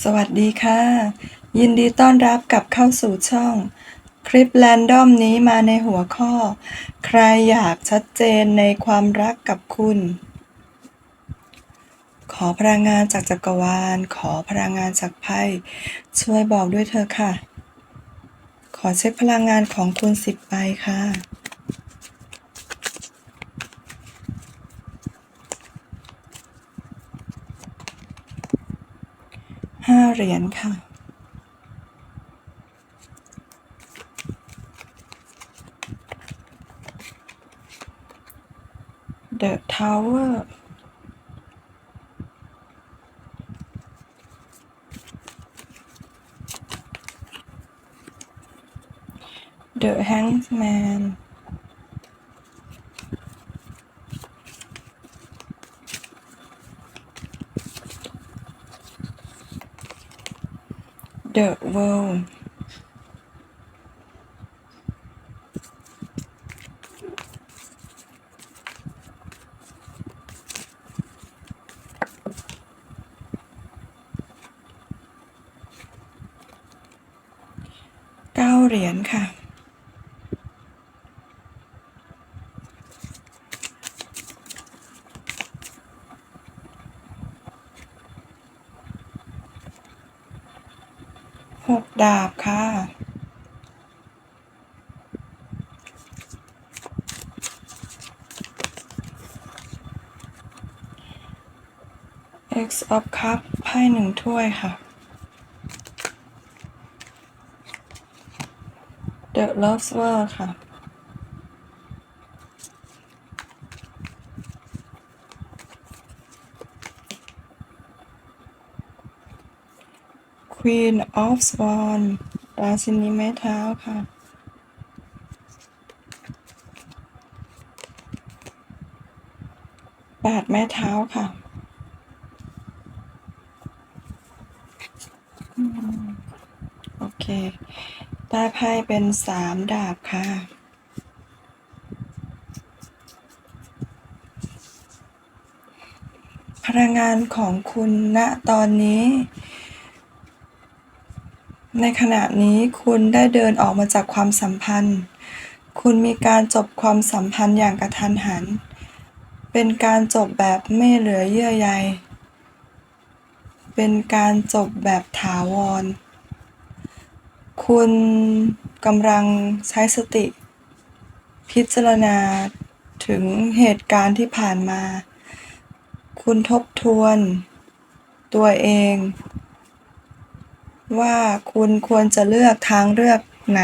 สวัสดีค่ะ ยินดีต้อนรับกลับเข้าสู่ช่อง คลิปแรนดอมนี้มาในหัวข้อ ใครอยากชัดเจนในความรักกับคุณ ขอพลังงานจากจักรวาล ขอพลังงานจากไพ่ช่วยบอกด้วยเธอค่ะ ขอเช็คพลังงานของคุณสิบใบค่ะ ห้า เหรียญค่ะ The Tower เดอะแฮง g ์แมน the world เก้าเหรียญค่ะ หกดาบค่ะ X of Cup ไพ่ห นึ่งถ้วยค่ะ The Lover ค่ะ Queen of Swan ราชินีไม้เท้าค่ะ แปดไม้เท้าค่ะอืม เคใต้ไพ่เป็นสามดาบค่ะ พลังงานของคุณณตอนนี้ ในขณะนี้คุณได้เดินออกมาจากความสัมพันธ์ คุณมีการจบความสัมพันธ์อย่างกระทันหัน เป็นการจบแบบไม่เหลือเยื่อใย เป็นการจบแบบถาวร คุณกำลังใช้สติ พิจารณาถึงเหตุการณ์ที่ผ่านมา คุณทบทวนตัวเอง ว่าคุณควรจะเลือกทางเลือกไหน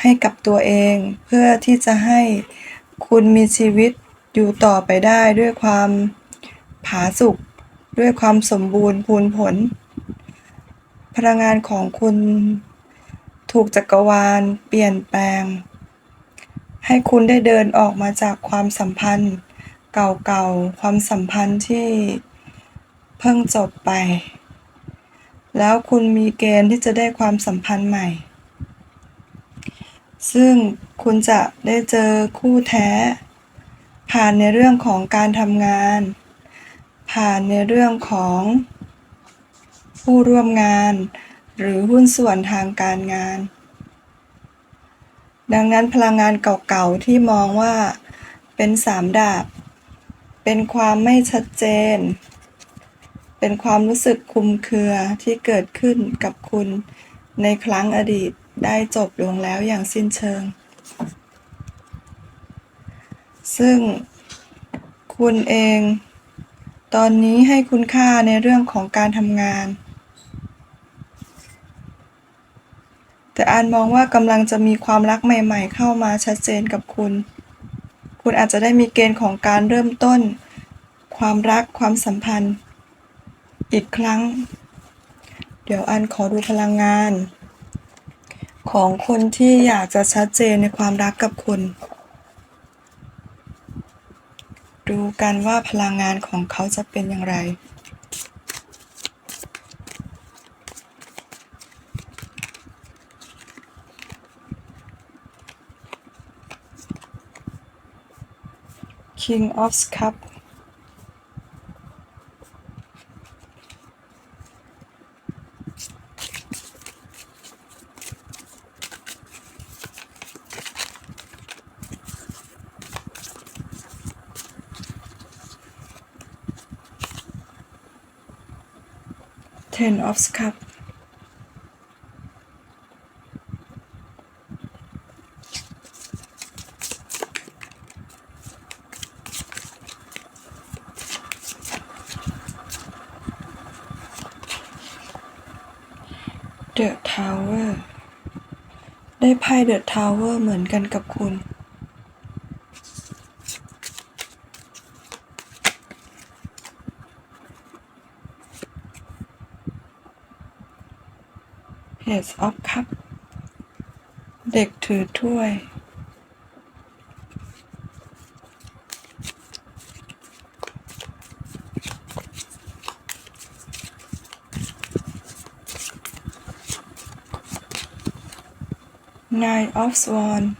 ให้กับตัวเอง เพื่อที่จะให้คุณมีชีวิตอยู่ต่อไปได้ด้วยความผาสุกด้วยความสมบูรณ์พูนผล พลังงานของคุณ ถูกจักรวาลเปลี่ยนแปลง ให้คุณได้เดินออกมาจากความสัมพันธ์ เก่าๆ ความสัมพันธ์ที่เพิ่งจบไป แล้วคุณมีเกณฑ์ที่จะได้ความสัมพันธ์ใหม่ ซึ่งคุณจะได้เจอคู่แท้ ผ่านในเรื่องของการทำงาน ผ่านในเรื่องของผู้ร่วมงาน หรือหุ้นส่วนทางการงาน ดังนั้นพลังงานเก่าๆที่มองว่าเป็นสามดาบ เป็นความไม่ชัดเจน เป็นความรู้สึกคุมเครือที่เกิดขึ้นกับคุณในครั้งอดีตได้จบลงแล้วอย่างสิ้นเชิง ซึ่งคุณเอง ตอนนี้ให้คุณค่าในเรื่องของการทำงาน แต่อานมองว่ากำลังจะมีความรักใหม่ ๆ เข้ามาชัดเจนกับคุณ คุณอาจจะได้มีเกณฑ์ของการเริ่มต้น ความรักความสัมพันธ์ อีกครั้ง เดี๋ยวอันขอดูพลังงาน ของคนที่อยากจะชัดเจนในความรักกับคุณ ดูกันว่าพลังงานของเขาจะเป็นอย่างไร King of Cup. Ten of Cup. ได้ไพ่เดอะทาวเวอร์เหมือนกันกับคุณ Page of Cup เด็กถือถ้วย Nine of Swan.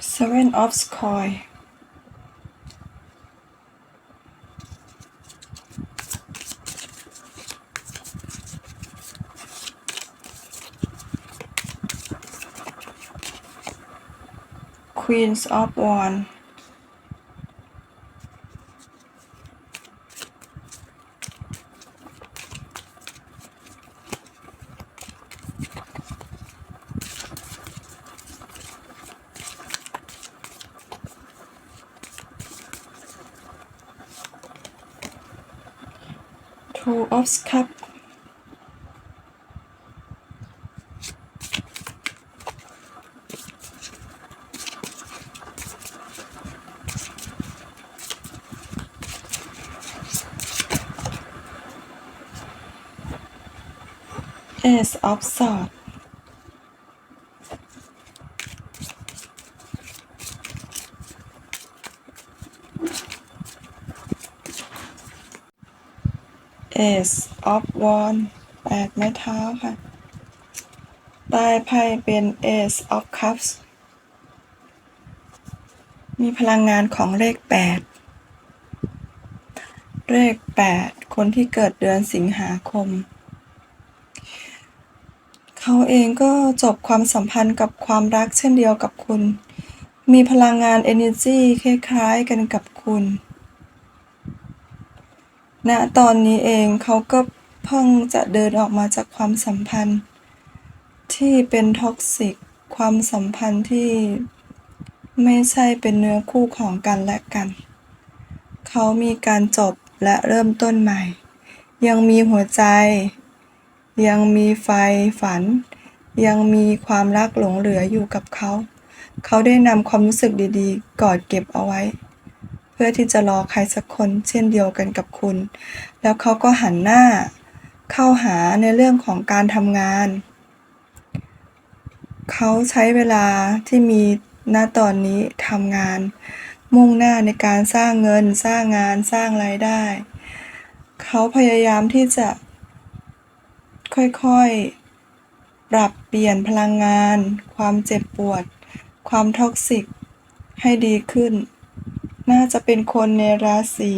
Seven of Coin Queens of Wands Two of Cup of Swords Ace of wand แปดไม้เท้าค่ะใต้ไพ่เป็น Ace of Cups มีพลังงานของเลข8เลข8คนที่เกิดเดือนสิงหาคม เขาเองก็จบความสัมพันธ์กับความรักเช่นเดียวกับคุณ มีพลังงาน energy คล้ายๆกันกับคุณณตอนนี้เองเขาก็เพิ่งจะเดินออกมาจากความสัมพันธ์ ที่เป็นท็อกซิกความสัมพันธ์ที่ไม่ใช่เป็นเนื้อคู่ของกันและกัน เขามีการจบและเริ่มต้นใหม่ ยังมีหัวใจ ยังมีไฟฝัน ยังมีความรักหลงเหลืออยู่กับเขา เขาได้นำความรู้สึกดีๆ กอดเก็บเอาไว้ เพื่อที่จะรอใครสักคนเช่นเดียวกันกับคุณ แล้วเขาก็หันหน้า เข้าหาในเรื่องของการทำงาน เขาใช้เวลาที่มีณตอนนี้ทำงาน มุ่งหน้าในการสร้างเงินสร้างงานสร้างรายได้ เขาพยายามที่จะ ค่อยๆ ปรับเปลี่ยนพลังงาน ความเจ็บปวด ความท็อกซิก ให้ดีขึ้น น่าจะเป็นคนในราศี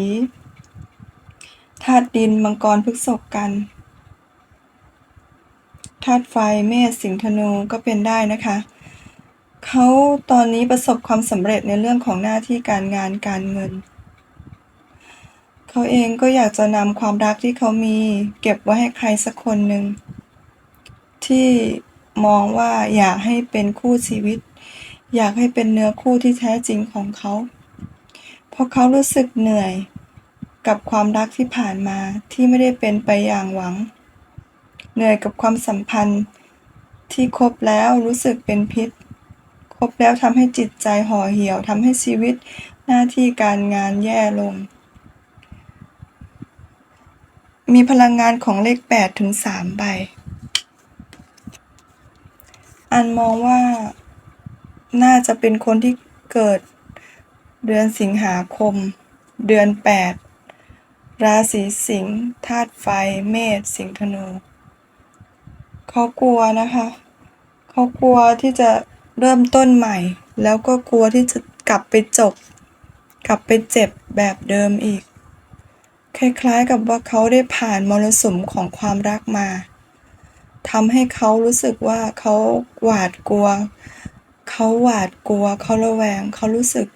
ธาตุดินมังกรพฤกษภกันธาตุไฟเมษสิงห์ธนูก็เป็นได้นะคะ เขาตอนนี้ประสบความสำเร็จในเรื่องของหน้าที่การงานการเงิน เขาเองก็อยากจะนำความรักที่เขามี เก็บไว้ให้ใครสักคนหนึ่ง ที่มองว่าอยากให้เป็นคู่ชีวิต อยากให้เป็นเนื้อคู่ที่แท้จริงของเขา เพราะเขารู้สึกเหนื่อยกับความรักที่ผ่านมาที่ไม่ได้เป็นไปอย่างหวัง เหนื่อยกับความสัมพันธ์ที่คบแล้วรู้สึกเป็นพิษ คบแล้วทำให้จิตใจห่อเหี่ยวทำให้ชีวิตหน้าที่การงานแย่ลง มีพลังงานของเลข8ถึง3ใบ อันมองว่า น่าจะเป็นคนที่เกิดเดือนสิงหาคม เดือน8ราศีสิงห์ธาตุไฟ เมษสิงห์ธนู เขากลัวนะคะ เขากลัวที่จะเริ่มต้นใหม่ แล้วก็กลัวที่จะกลับไปจบ กลับไปเจ็บแบบเดิมอีก คล้ายๆกับว่าเขาได้ผ่านมรสุมของความรักมาทำให้เขารู้สึกว่าเขาหวาดกลัว เขาหวาดกลัว เขาระแวง เขารู้สึก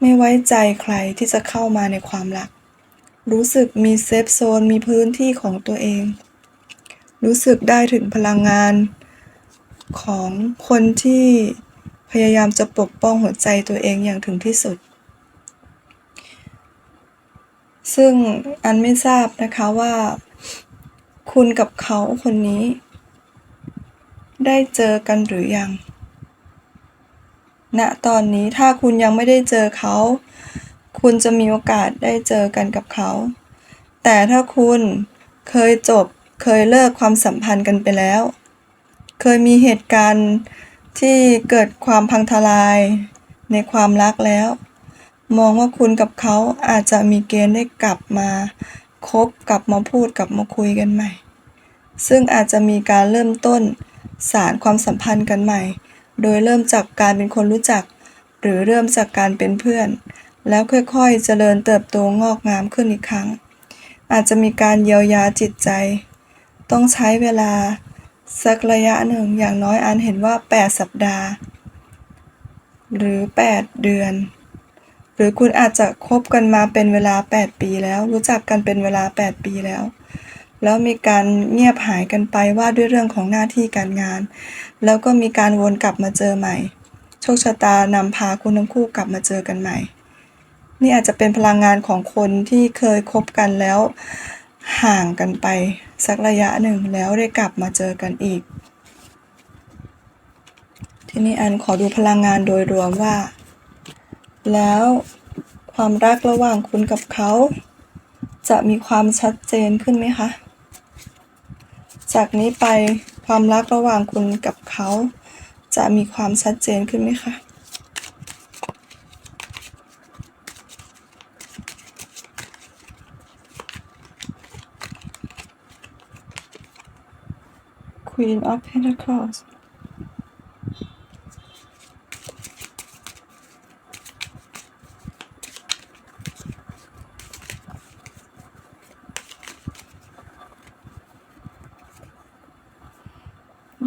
ไม่ไว้ใจใครที่จะเข้ามาในความรัก รู้สึกมีเซฟโซน มีพื้นที่ของตัวเอง รู้สึกได้ถึงพลังงานของคนที่พยายามจะปกป้องหัวใจตัวเองอย่างถึงที่สุด ซึ่งอันไม่ทราบนะคะว่า คุณกับเขาคนนี้ ได้เจอกันหรือยังณตอนนี้ถ้าคุณยังไม่ได้เจอเขา คุณจะมีโอกาสได้เจอกันกับเขา แต่ถ้าคุณเคยจบเคยเลิกความสัมพันธ์กันไปแล้ว เคยมีเหตุการณ์ที่เกิดความพังทลายในความรักแล้ว มองว่าคุณกับเขาอาจจะมีเกณฑ์ได้กลับมาคบกลับมาพูดกลับมาคุยกันใหม่ ซึ่งอาจจะมีการเริ่มต้นสารความสัมพันธ์กันใหม่ โดยเริ่มจากการเป็นคนรู้จัก หรือเริ่มจากการเป็นเพื่อน แล้วค่อยๆเจริญเติบโตงอกงามขึ้นอีกครั้ง อาจจะมีการเยียวยาจิตใจ ต้องใช้เวลาสักระยะหนึ่งอย่างน้อยอันเห็นว่า 8 สัปดาห์ หรือ 8 เดือน หรือคุณอาจจะคบกันมาเป็นเวลา 8 ปีแล้ว รู้จักกันเป็นเวลา 8 ปีแล้ว แล้วมีการเงียบหายกันไปว่าด้วยเรื่องของหน้าที่การงาน แล้วก็มีการวนกลับมาเจอใหม่ โชคชะตานำพาคุณทั้งคู่กลับมาเจอกันใหม่ นี่อาจจะเป็นพลังงานของคนที่เคยคบกันแล้ว ห่างกันไป สักระยะหนึ่งแล้วได้กลับมาเจอกันอีก ทีนี้อันขอดูพลังงานโดยรวมว่า แล้วความรักระหว่างคุณกับเขา จะมีความชัดเจนขึ้นไหมคะ จากนี้ไปความรักระหว่างคุณกับเขา จะมีความชัดเจนขึ้นไหมคะ Queen of Pentacles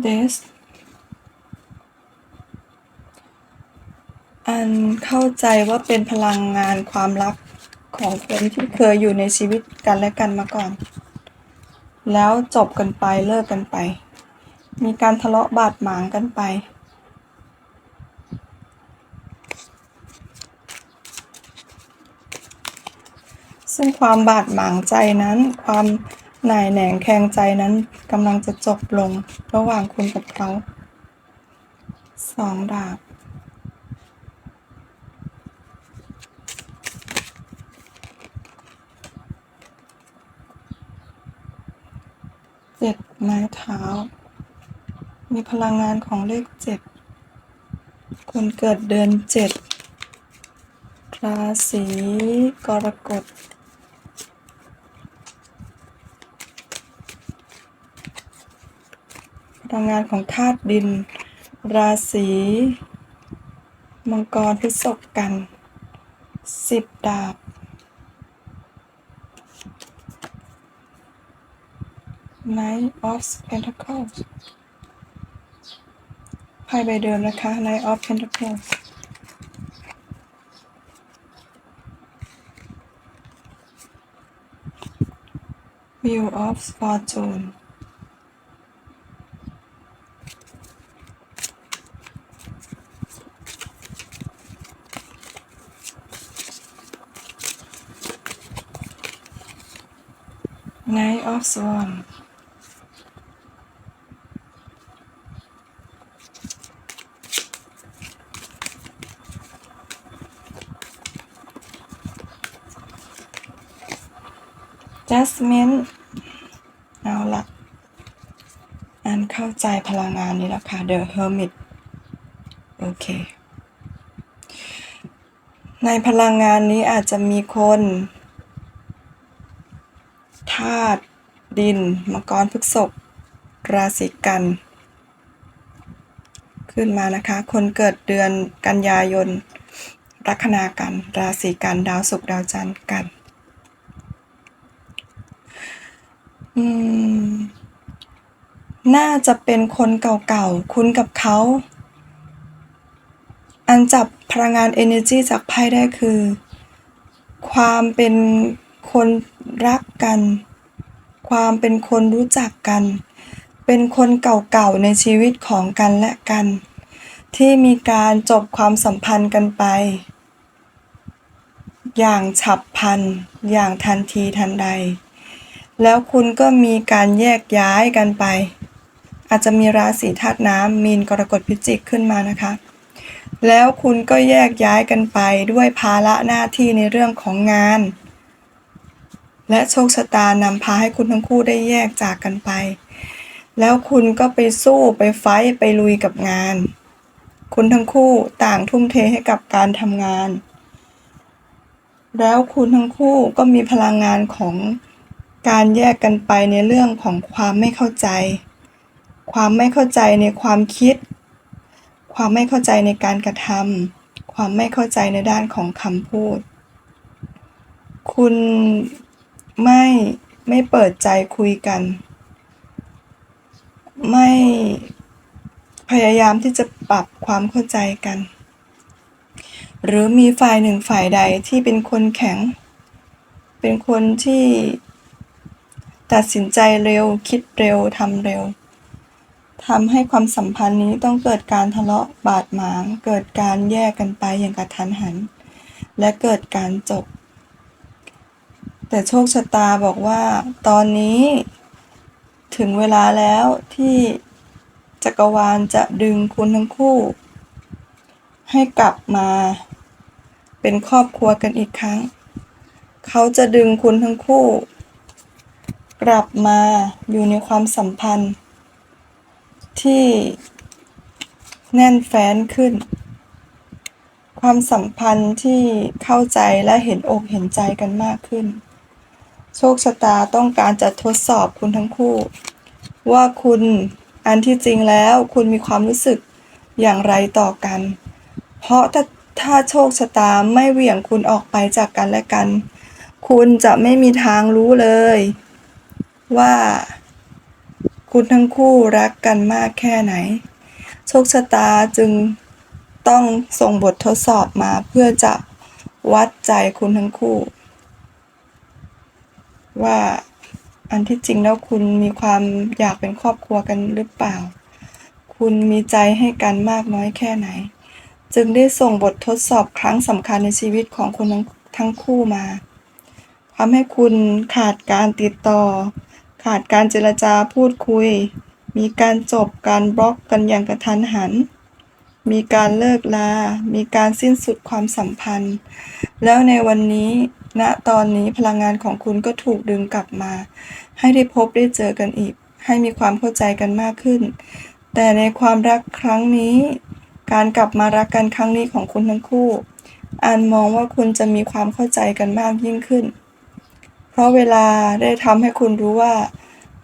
this อันเข้าใจว่าเป็นพลังงานความรักของคนที่เคยอยู่ในชีวิตกันและกันมาก่อน แล้วจบกันไปเลิกกันไป มีการทะเลาะบาดหมางกันไป ซึ่งความบาดหมางใจนั้นความ นายแหน่งแคงใจนั้นกำลังจะจบลงระหว่างคุณกับเขาสองดาบเจ็ดไม้เท้า มีพลังงานของเลขเจ็ดคนเกิดเดือนเจ็ดราศีกรกฎ พลังงานของธาตุดิน ราศีมังกรพิศภกันสิบดาบไนท์ออฟเพนท a c l e s ไพ่ใบเดิมนะคะไนท์ออฟเพนท a c l e s วิวออฟ f อร์ u n e Knight of Swan Jasmine เอาละอันเข้าใจพลังงานนี้แล้วค่ะ The Hermit โอเค ในพลังงานนี้อาจจะมีคนธาตุ ดิน มังกรพฤกษภราศีกัน ขึ้นมานะคะ คนเกิดเดือนกันยายน ลัคนากัน ราศีกัน ดาวศุกร์ดาวจันทร์กัน น่าจะเป็นคนเก่าๆ คุ้นกับเขา อันจับพลังงาน energy จากไพ่ได้คือ ความเป็นคนรักกัน ความเป็นคนรู้จักกัน เป็นคนเก่าๆในชีวิตของกันและกัน ที่มีการจบความสัมพันธ์กันไป อย่างฉับพลัน อย่างทันทีทันใด แล้วคุณก็มีการแยกย้ายกันไป อาจจะมีราศีธาตุน้ำมีนกรกฎพิจิกขึ้นมานะคะแล้วคุณก็แยกย้ายกันไปด้วยภาระหน้าที่ในเรื่องของงาน และโชคชะตานำพาให้คุณทั้งคู่ได้แยกจากกันไป แล้วคุณก็ไปสู้ไปไฟไปลุยกับงาน คุณทั้งคู่ต่างทุ่มเทให้กับการทำงาน แล้วคุณทั้งคู่ก็มีพลังงานของการแยกกันไปในเรื่องของความไม่เข้าใจ ความไม่เข้าใจในความคิด ความไม่เข้าใจในการกระทำความไม่เข้าใจในด้านของคำพูด คุณ ไม่ไม่เปิดใจคุยกัน ไม่พยายามที่จะปรับความเข้าใจกัน หรือมีฝ่ายหนึ่งฝ่ายใดที่เป็นคนแข็ง เป็นคนที่ตัดสินใจเร็วคิดเร็วทำเร็วทำให้ความสัมพันธ์นี้ต้องเกิดการทะเลาะบาดหมาง เกิดการแยกกันไปอย่างกระทันหัน และเกิดการจบ แต่โชคชะตาบอกว่า ตอนนี้ถึงเวลาแล้วที่จักรวาลจะดึงคุณทั้งคู่ ให้กลับมา เป็นครอบครัวกันอีกครั้ง เขาจะดึงคุณทั้งคู่ กลับมาอยู่ในความสัมพันธ์ ที่แน่นแฟ้นขึ้น ความสัมพันธ์ที่เข้าใจและเห็นอกเห็นใจกันมากขึ้น โชคชะตาต้องการจะทดสอบคุณทั้งคู่ ว่าคุณอันที่จริงแล้วคุณมีความรู้สึกอย่างไรต่อกัน เพราะถ้าถ้าโชคชะตาไม่เหวี่ยงคุณออกไปจากกันและกัน คุณจะไม่มีทางรู้เลย ว่า คุณทั้งคู่รักกันมากแค่ไหน โชคชะตาจึงต้องส่งบททดสอบมาเพื่อจะวัดใจคุณทั้งคู่ ว่าอันที่จริงแล้วคุณมีความอยากเป็นครอบครัวกันหรือเปล่า คุณมีใจให้กันมากน้อยแค่ไหน จึงได้ส่งบททดสอบครั้งสำคัญในชีวิตของคุณทั้งทั้งคู่มาทำให้คุณขาดการติดต่อ ขาดการเจรจาพูดคุย มีการจบการบล็อกกันอย่างกระทันหัน มีการเลิกลา มีการสิ้นสุดความสัมพันธ์ แล้วในวันนี้ ณตอนนี้พลังงานของคุณก็ถูกดึงกลับมา ให้ได้พบได้เจอกันอีก ให้มีความเข้าใจกันมากขึ้น แต่ในความรักครั้งนี้ การกลับมารักกันครั้งนี้ของคุณทั้งคู่อันมองว่าคุณจะมีความเข้าใจกันมากยิ่งขึ้น เพราะเวลาได้ทำให้คุณรู้ว่า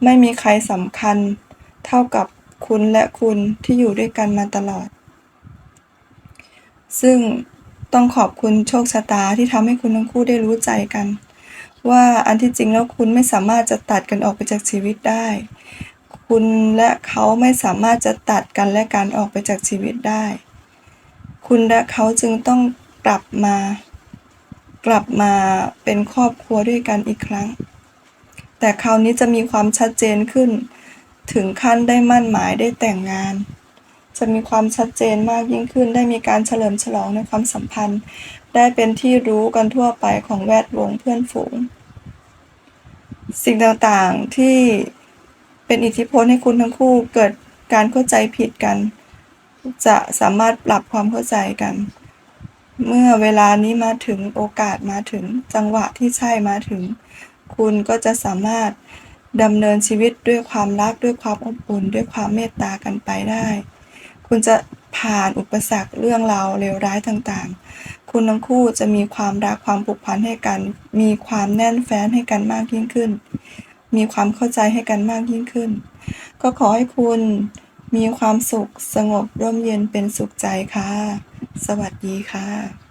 ไม่มีใครสำคัญ เท่ากับคุณและคุณที่อยู่ด้วยกันมาตลอด ซึ่ง ต้องขอบคุณโชคชะตาที่ทำให้คุณทั้งคู่ได้รู้ใจกัน ว่าอันที่จริงแล้วคุณไม่สามารถจะตัดกันออกไปจากชีวิตได้ คุณและเขาไม่สามารถจะตัดกันและการออกไปจากชีวิตได้ คุณและเขาจึงต้องกลับมา กลับมาเป็นครอบครัวด้วยกันอีกครั้ง แต่คราวนี้จะมีความชัดเจนขึ้น ถึงขั้นได้มั่นหมายได้แต่งงาน จะมีความชัดเจนมากยิ่งขึ้น ได้มีการเฉลิมฉลองในความสัมพันธ์ ได้เป็นที่รู้กันทั่วไปของแวดวงเพื่อนฝูง สิ่งต่างๆที่เป็นอิทธิพลให้คุณทั้งคู่เกิดการเข้าใจผิดกัน จะสามารถปรับความเข้าใจกัน เมื่อเวลานี้มาถึงโอกาสมาถึงจังหวะที่ใช่มาถึง คุณก็จะสามารถดำเนินชีวิตด้วยความรักด้วยความอบอุ่นด้วยความเมตตากันไปได้ คุณจะผ่านอุปสรรคเรื่องราวเลวร้ายต่างๆ คุณทั้งคู่จะมีความรักความผูกพันให้กัน มีความแน่นแฟ้นให้กันมากยิ่งขึ้น มีความเข้าใจให้กันมากยิ่งขึ้น ก็ขอให้คุณมีความสุขสงบร่มเย็นเป็นสุขใจค่ะ สวัสดีค่ะ